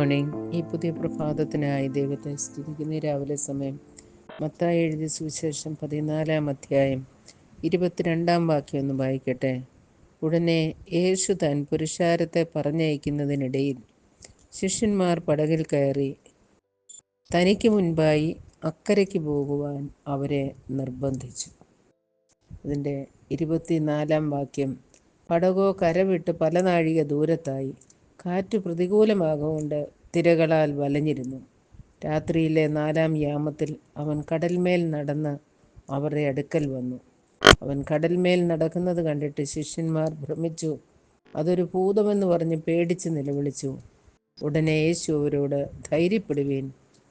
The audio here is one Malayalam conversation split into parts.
മോർണിംഗ് ഈ പുതിയ പ്രഭാതത്തിനായി ദൈവത്തെ സ്തുതിക്കുന്ന. രാവിലെ സമയം മത്തായി എഴുതിയ സുവിശേഷം പതിനാലാം അധ്യായം ഇരുപത്തിരണ്ടാം വാക്യം ഒന്ന് വായിക്കട്ടെ. ഉടനെ യേശു താൻ പുരുഷാരത്തെ പറഞ്ഞയക്കുന്നതിനിടയിൽ ശിഷ്യന്മാർ പടകിൽ കയറി തനിക്ക് മുൻപായി അക്കരയ്ക്ക് പോകുവാൻ അവരെ നിർബന്ധിച്ചു. അതിന്റെ ഇരുപത്തിനാലാം വാക്യം പടകോ കരവിട്ട് പല നാഴിക ദൂരത്തായി കാറ്റ് പ്രതികൂലമാകൊണ്ട് തിരകളാൽ വലഞ്ഞിരുന്നു. രാത്രിയിലെ നാലാം യാമത്തിൽ അവൻ കടൽമേൽ നടന്ന് അവരുടെ അടുക്കൽ വന്നു. അവൻ കടൽമേൽ നടക്കുന്നത് കണ്ടിട്ട് ശിഷ്യന്മാർ ഭ്രമിച്ചു. അതൊരു ഭൂതമെന്ന് പറഞ്ഞ് പേടിച്ച് നിലവിളിച്ചു. ഉടനെ യേശു അവരോട് ധൈര്യപ്പെടുവീൻ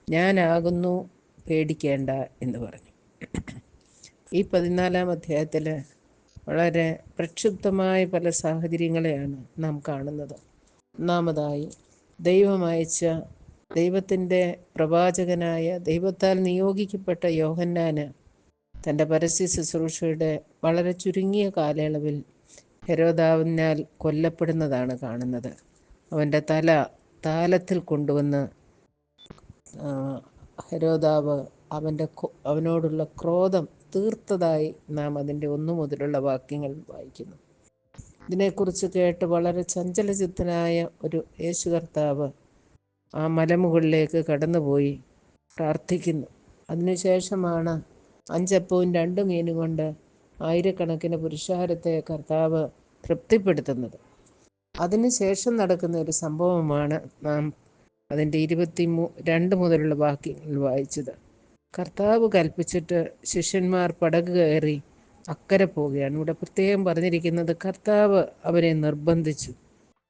ഞാനാകുന്നു പേടിക്കേണ്ട എന്ന് പറഞ്ഞു. ഈ പതിനാലാം അധ്യായത്തിൽ വളരെ പ്രക്ഷുബ്ധമായ പല സാഹചര്യങ്ങളെയാണ് നാം കാണുന്നത്. ഒന്നാമതായി ദൈവം അയച്ച ദൈവത്തിന്റെ പ്രവാചകനായ ദൈവത്താൽ നിയോഗിക്കപ്പെട്ട യോഹന്നാന് തന്റെ പരസ്യ ശുശ്രൂഷയുടെ വളരെ ചുരുങ്ങിയ കാലയളവിൽ ഹെരോദാവിനാൽ കൊല്ലപ്പെടുന്നതാണ് കാണുന്നത്. അവന്റെ തല താലത്തിൽ കൊണ്ടുവന്ന് ഹെരോദാവ് അവന്റെ അവനോടുള്ള ക്രോധം തീർത്തതായി നാം അതിന്റെ ഒന്നു മുതലുള്ള വാക്യങ്ങൾ വായിക്കുന്നു. ഇതിനെക്കുറിച്ച് കേട്ട് വളരെ ചഞ്ചലചിത്തനായ ഒരു യേശു കർത്താവ് ആ മലമുകളിലേക്ക് കടന്നുപോയി പ്രാർത്ഥിക്കുന്നു. അതിനുശേഷമാണ് അഞ്ചപ്പവും രണ്ട് മീനും കൊണ്ട് ആയിരക്കണക്കിന് പുരുഷാരത്തെ കർത്താവ് തൃപ്തിപ്പെടുത്തുന്നത്. അതിനുശേഷം നടക്കുന്ന ഒരു സംഭവമാണ് നാം അതിന്റെ ഇരുപത്തി മൂ രണ്ട് മുതലുള്ള വാക്യങ്ങൾ വായിച്ചത്. കർത്താവ് കൽപ്പിച്ചിട്ട് ശിഷ്യന്മാർ പടക് കയറി അക്കരെ പോവുകയാണ്. ഇവിടെ പ്രത്യേകം പറഞ്ഞിരിക്കുന്നത് കർത്താവ് അവരെ നിർബന്ധിച്ചു.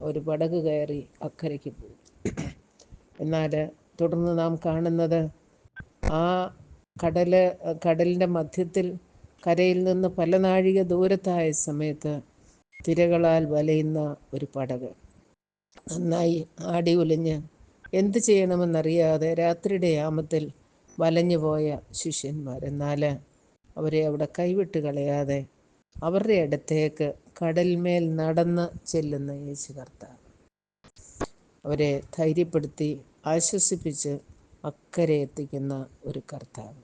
ഒരു പടക് കയറി അക്കരയ്ക്ക് പോയി. എന്നാൽ തുടർന്ന് നാം കാണുന്നത് ആ കടൽ കടലിന്റെ മധ്യത്തിൽ കരയിൽ നിന്ന് പല നാഴിക ദൂരത്തായ സമയത്ത് തിരകളാൽ വലയുന്ന ഒരു പടക്. നന്നായി ആടി ഉലിഞ്ഞ് എന്ത് ചെയ്യണമെന്നറിയാതെ രാത്രിയുടെ യാമത്തിൽ വലഞ്ഞു പോയ ശിഷ്യന്മാർ. എന്നാൽ അവരെ അവിടെ കൈവിട്ട് കളയാതെ അവരുടെ അടുത്തേക്ക് കടൽമേൽ നടന്ന് ചെല്ലുന്ന യേശു കർത്താവ്. അവരെ ധൈര്യപ്പെടുത്തി ആശ്വസിപ്പിച്ച് അക്കരെ എത്തിക്കുന്ന ഒരു കർത്താവ്.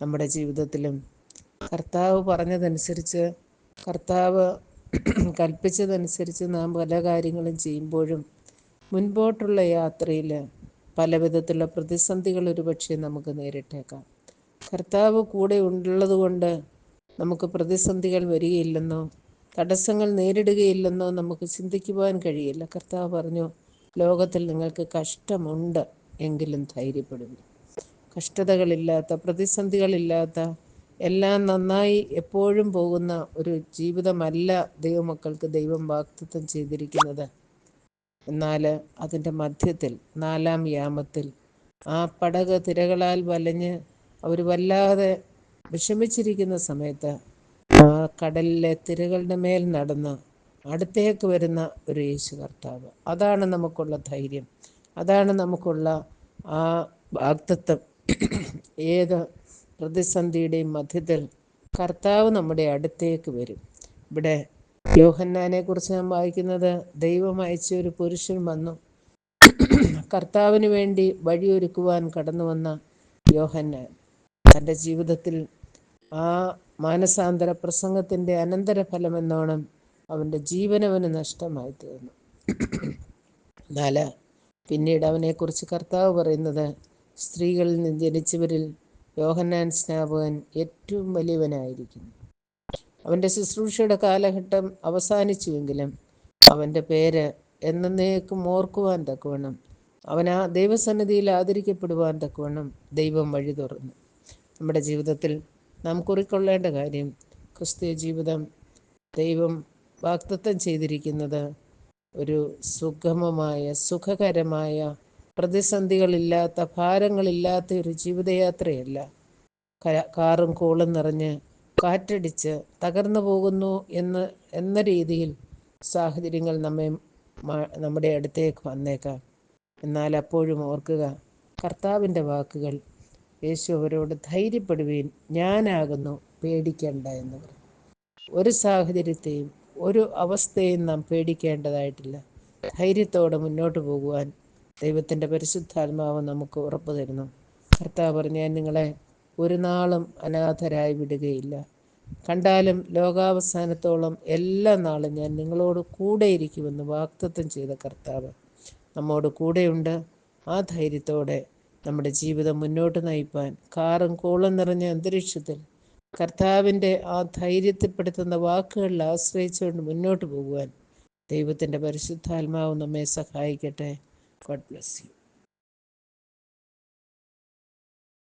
നമ്മുടെ ജീവിതത്തിലും കർത്താവ് പറഞ്ഞതനുസരിച്ച് കർത്താവ് കൽപ്പിച്ചതനുസരിച്ച് നാം പല കാര്യങ്ങളും ചെയ്യുമ്പോഴും മുൻപോട്ടുള്ള യാത്രയിൽ പല വിധത്തിലുള്ള പ്രതിസന്ധികൾ ഒരുപക്ഷെ നമുക്ക് നേരിട്ടേക്കാം. കർത്താവ് കൂടെ ഉള്ളതുകൊണ്ട് നമുക്ക് പ്രതിസന്ധികൾ വരികയില്ലെന്നോ തടസ്സങ്ങൾ നേരിടുകയില്ലെന്നോ നമുക്ക് ചിന്തിക്കുവാൻ കഴിയില്ല. കർത്താവ് പറഞ്ഞു ലോകത്തിൽ നിങ്ങൾക്ക് കഷ്ടമുണ്ട് എങ്കിലും ധൈര്യപ്പെടുന്നു കഷ്ടതകളില്ലാത്ത പ്രതിസന്ധികളില്ലാത്ത എല്ലാം നന്നായി എപ്പോഴും പോകുന്ന ഒരു ജീവിതമല്ല ദൈവമക്കൾക്ക് ദൈവം വാക്തത്വം ചെയ്തിരിക്കുന്നത്. എന്നാൽ അതിന്റെ മധ്യത്തിൽ നാലാം യാമത്തിൽ ആ പടക് തിരകളാൽ വലഞ്ഞ് അവർ വല്ലാതെ വിഷമിച്ചിരിക്കുന്ന സമയത്ത് ആ കടലിലെ തിരകളുടെ മേൽ നടന്ന് അടുത്തേക്ക് വരുന്ന ഒരു യേശു കർത്താവ്. അതാണ് നമുക്കുള്ള ധൈര്യം. അതാണ് നമുക്കുള്ള ആ വാക്തത്വം ഏത് പ്രതിസന്ധിയുടെയും മധ്യത്തിൽ കർത്താവ് നമ്മുടെ അടുത്തേക്ക് വരും. ഇവിടെ യോഹന്നാനെ കുറിച്ച് ഞാൻ വായിക്കുന്നത് ദൈവം അയച്ച ഒരു പുരുഷൻ വന്നു. കർത്താവിന് വേണ്ടി വഴിയൊരുക്കുവാൻ കടന്നു വന്ന യോഹന്നാൻ. തന്റെ ജീവിതത്തിൽ ആ മാനസാന്തര പ്രസംഗത്തിന്റെ അനന്തരഫലം എന്നോണം അവന്റെ ജീവനവന് നഷ്ടമായി തീർന്നു എന്നാൽ പിന്നീട് അവനെക്കുറിച്ച് കർത്താവ് പറയുന്നത് സ്ത്രീകളിൽ നിന്ന് ജനിച്ചവരിൽ യോഹന്നാൻ സ്നാപകൻ ഏറ്റവും വലിയവനായിരിക്കുന്നു. അവന്റെ ശുശ്രൂഷയുടെ കാലഘട്ടം അവസാനിച്ചുവെങ്കിലും അവന്റെ പേര് എന്നേക്കും ഓർക്കുവാൻ തക്കവണ്ണം അവൻ ആ ദൈവസന്നിധിയിൽ ആദരിക്കപ്പെടുവാൻ തക്കവണ്ണം ദൈവം വഴി തുറന്നു നമ്മുടെ ജീവിതത്തിൽ നാം കുറിക്കൊള്ളേണ്ട കാര്യം ക്രിസ്തീയ ജീവിതം ദൈവം വാക്തത്വം ചെയ്തിരിക്കുന്നത് ഒരു സുഗമമായ സുഖകരമായ പ്രതിസന്ധികളില്ലാത്ത ഭാരങ്ങളില്ലാത്ത ഒരു ജീവിതയാത്രയല്ല. കാറും കോളും നിറഞ്ഞ് കാറ്റടിച്ച് തകർന്നു പോകുന്നു എന്ന് എന്ന രീതിയിൽ സാഹചര്യങ്ങൾ നമ്മെ നമ്മുടെ അടുത്തേക്ക് വന്നേക്കാം. എന്നാൽ അപ്പോഴും ഓർക്കുക കർത്താവിന്റെ വാക്കുകൾ യേശു അവരോട് ധൈര്യപ്പെടുവീൻ ഞാനാകുന്നു പേടിക്കേണ്ട എന്ന് പറഞ്ഞു. ഒരു സാഹചര്യത്തെയും ഒരു അവസ്ഥയും നാം പേടിക്കേണ്ടതായിട്ടില്ല. ധൈര്യത്തോടെ മുന്നോട്ട് പോകുവാൻ ദൈവത്തിന്റെ പരിശുദ്ധാത്മാവ് നമുക്ക് ഉറപ്പ് തരുന്നു. കർത്താവ് പറഞ്ഞു ഞാൻ നിങ്ങളെ ഒരു നാളും അനാഥരായി വിടുകയില്ല. കണ്ടാലും ലോകാവസാനത്തോളം എല്ലാ നാളും ഞാൻ നിങ്ങളോട് കൂടെയിരിക്കുമെന്ന് വാക്തത്വം ചെയ്ത കർത്താവ് നമ്മോട് കൂടെയുണ്ട്. ആ ധൈര്യത്തോടെ നമ്മുടെ ജീവിതം മുന്നോട്ട് നയിപ്പാൻ. കാറും കോളം നിറഞ്ഞ അന്തരീക്ഷത്തിൽ കർത്താവിന്റെ ആ ധൈര്യത്തിൽപ്പെടുത്തുന്ന വാക്കുകളിൽ ആശ്രയിച്ചുകൊണ്ട് മുന്നോട്ട് പോകുവാൻ ദൈവത്തിന്റെ പരിശുദ്ധാത്മാവ് നമ്മെ സഹായിക്കട്ടെ. God bless you